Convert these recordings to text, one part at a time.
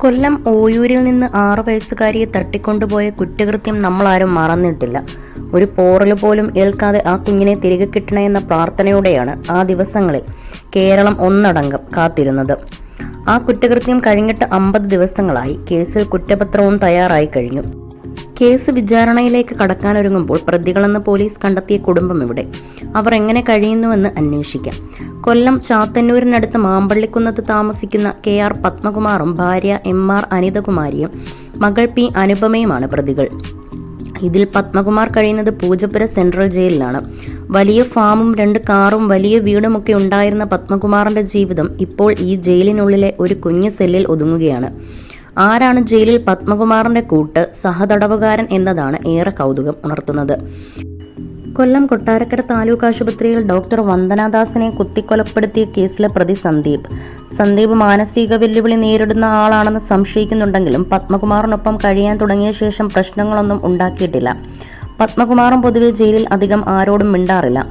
കൊല്ലം ഓയൂരിൽ നിന്ന് ആറു വയസ്സുകാരിയെ തട്ടിക്കൊണ്ടുപോയ കുറ്റകൃത്യം നമ്മളാരും മറന്നിട്ടില്ല. ഒരു പോറൽ പോലും ഏൽക്കാതെ ആ കുഞ്ഞിനെ തിരികെ കിട്ടണേ എന്ന പ്രാർത്ഥനയോടെയാണ് ആ ദിവസങ്ങളിൽ കേരളം ഒന്നടങ്കം കാത്തിരുന്നത്. ആ കുറ്റകൃത്യം കഴിഞ്ഞിട്ട് അമ്പത് ദിവസങ്ങളായി കേസിൽ കുറ്റപത്രവും തയ്യാറായി കഴിഞ്ഞു. കേസ് വിചാരണയിലേക്ക് കടക്കാനൊരുങ്ങുമ്പോൾ പ്രതികളെന്ന് പോലീസ് കണ്ടെത്തിയ കുടുംബം ഇവിടെ. അവർ എങ്ങനെ കഴിയുന്നുവെന്ന് അന്വേഷിക്കാം. കൊല്ലം ചാത്തന്നൂരിനടുത്ത് മാമ്പള്ളിക്കുന്നത്ത് താമസിക്കുന്ന കെ ആർ പത്മകുമാറും ഭാര്യ എം ആർ അനിതകുമാരിയും മകൾ പി അനുപമയുമാണ് പ്രതികൾ. ഇതിൽ പത്മകുമാർ കഴിയുന്നത് പൂജപ്പുര സെൻട്രൽ ജയിലിലാണ്. വലിയ ഫാമും രണ്ട് കാറും വലിയ വീടുമൊക്കെ ഉണ്ടായിരുന്ന പത്മകുമാറിന്റെ ജീവിതം ഇപ്പോൾ ഈ ജയിലിനുള്ളിലെ ഒരു കുഞ്ഞു സെല്ലിൽ ഒതുങ്ങുകയാണ്. ആരാണ് ജയിലിൽ പത്മകുമാറിന്റെ കൂട്ട് സഹതടവുകാരൻ എന്നതാണ് ഏറെ കൗതുകം ഉണർത്തുന്നത്. കൊല്ലം കൊട്ടാരക്കര താലൂക്ക് ആശുപത്രിയിൽ ഡോക്ടർ വന്ദനാദാസിനെ കുത്തിക്കൊലപ്പെടുത്തിയ കേസിലെ പ്രതി സന്ദീപ്. സന്ദീപ് മാനസിക വെല്ലുവിളി നേരിടുന്ന ആളാണെന്ന് സംശയിക്കുന്നുണ്ടെങ്കിലും പത്മകുമാറിനൊപ്പം കഴിയാൻ തുടങ്ങിയ ശേഷം പ്രശ്നങ്ങളൊന്നും ഉണ്ടാക്കിയിട്ടില്ല. പത്മകുമാറും പൊതുവെ ജയിലിൽ അധികം ആരോടും മിണ്ടാറില്ല.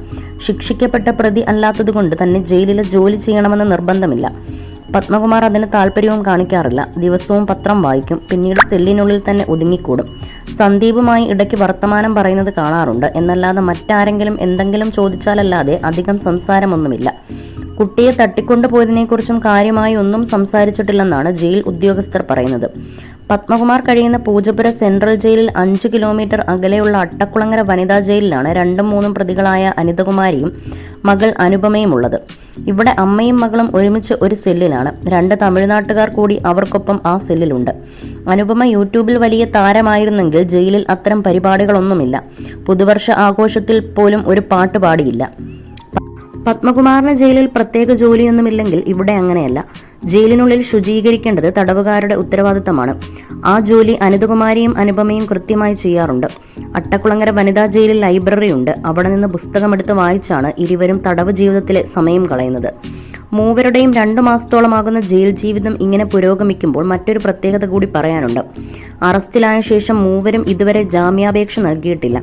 ശിക്ഷിക്കപ്പെട്ട പ്രതി അല്ലാത്തതുകൊണ്ട് തന്നെ ജയിലിൽ ജോലി ചെയ്യണമെന്ന് നിർബന്ധമില്ല. പത്മകുമാർ അതിന് താല്പര്യവും കാണിക്കാറില്ല. ദിവസവും പത്രം വായിക്കും. പിന്നീട് സെല്ലിനുള്ളിൽ തന്നെ ഒതുങ്ങിക്കൂടും. സന്ദീപുമായി ഇടയ്ക്ക് വർത്തമാനം പറയുന്നത് കാണാറുണ്ട്. എന്നല്ലാതെ മറ്റാരെങ്കിലും എന്തെങ്കിലും ചോദിച്ചാലല്ലാതെ അധികം സംസാരമൊന്നുമില്ല. കുട്ടിയെ തട്ടിക്കൊണ്ടുപോയതിനെക്കുറിച്ചും കാര്യമായി ഒന്നും സംസാരിച്ചിട്ടില്ലെന്നാണ് ജയിൽ ഉദ്യോഗസ്ഥർ പറയുന്നത്. പത്മകുമാർ കഴിയുന്ന പൂജപുര സെൻട്രൽ ജയിലിൽ അഞ്ച് കിലോമീറ്റർ അകലെയുള്ള അട്ടക്കുളങ്ങര വനിതാ ജയിലിലാണ് രണ്ടും മൂന്നും പ്രതികളായ അനിതകുമാരിയും മകൾ അനുപമയും ഉള്ളത് ഇവിടെ അമ്മയും മകളും ഒരുമിച്ച് ഒരു സെല്ലിലാണ്. രണ്ട് തമിഴ്നാട്ടുകാർ കൂടി അവർക്കൊപ്പം ആ സെല്ലിലുണ്ട്. അനുപമ യൂട്യൂബിൽ വലിയ താരമായിരുന്നെങ്കിൽ ജയിലിൽ അത്തരം പരിപാടികളൊന്നുമില്ല. പുതുവർഷ ആഘോഷത്തിൽ പോലും ഒരു പാട്ട് പാടിയില്ല. പത്മകുമാറിന് ജയിലിൽ പ്രത്യേക ജോലിയൊന്നുമില്ലെങ്കിൽ ഇവിടെ അങ്ങനെയല്ല. ജയിലിനുള്ളിൽ ശുചീകരിക്കേണ്ടത് തടവുകാരുടെ ഉത്തരവാദിത്തമാണ്. ആ ജോലി അനിതകുമാരിയും അനുപമയും കൃത്യമായി ചെയ്യാറുണ്ട്. അട്ടക്കുളങ്ങര വനിതാ ജയിലിൽ ലൈബ്രറി ഉണ്ട് അവിടെ നിന്ന് പുസ്തകമെടുത്ത് വായിച്ചാണ് ഇരുവരും തടവ് ജീവിതത്തിലെ സമയം കളയുന്നത്. മൂവരുടെയും രണ്ടു മാസത്തോളമാകുന്ന ജയിൽ ജീവിതം ഇങ്ങനെ പുരോഗമിക്കുമ്പോൾ മറ്റൊരു പ്രത്യേകത കൂടി പറയാനുണ്ട്. അറസ്റ്റിലായ ശേഷം മൂവരും ഇതുവരെ ജാമ്യാപേക്ഷ നൽകിയിട്ടില്ല.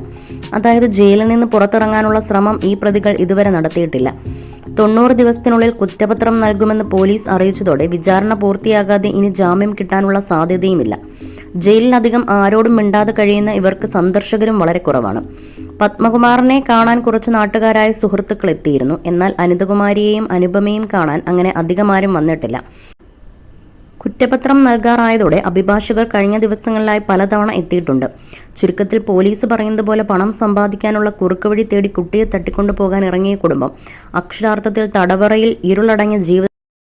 അതായത് ജയിലിൽ നിന്ന് പുറത്തിറങ്ങാനുള്ള ശ്രമം ഈ പ്രതികൾ ഇതുവരെ നടത്തിയിട്ടില്ല. തൊണ്ണൂറ് ദിവസത്തിനുള്ളിൽ കുറ്റപത്രം നൽകുമെന്ന് പോലീസ് അറിയിച്ചതോടെ വിചാരണ പൂർത്തിയാകാതെ ഇനി ജാമ്യം കിട്ടാനുള്ള സാധ്യതയുമില്ല. ജയിലിലധികം ആരോടും മിണ്ടാതെ കഴിയുന്ന ഇവർക്ക് സന്ദർശകരും വളരെ കുറവാണ്. പത്മകുമാറിനെ കാണാൻ കുറച്ച് നാട്ടുകാരായ സുഹൃത്തുക്കൾ എത്തിയിരുന്നു. എന്നാൽ അനിതകുമാരിയെയും അനുപമയും കാണാൻ അങ്ങനെ അധികമാരും വന്നിട്ടില്ല. കുറ്റപത്രം നൽകാറായതോടെ അഭിഭാഷകർ കഴിഞ്ഞ ദിവസങ്ങളിലായി പലതവണ എത്തിയിട്ടുണ്ട്. ചുരുക്കത്തിൽ പോലീസ് പറയുന്നത് പോലെ പണം സമ്പാദിക്കാനുള്ള കുറുക്കുവഴി തേടി കുട്ടിയെ തട്ടിക്കൊണ്ടു പോകാൻ ഇറങ്ങിയ കുടുംബം അക്ഷരാർത്ഥത്തിൽ തടവറയിൽ ഇരുളടങ്ങിയ ജീവിത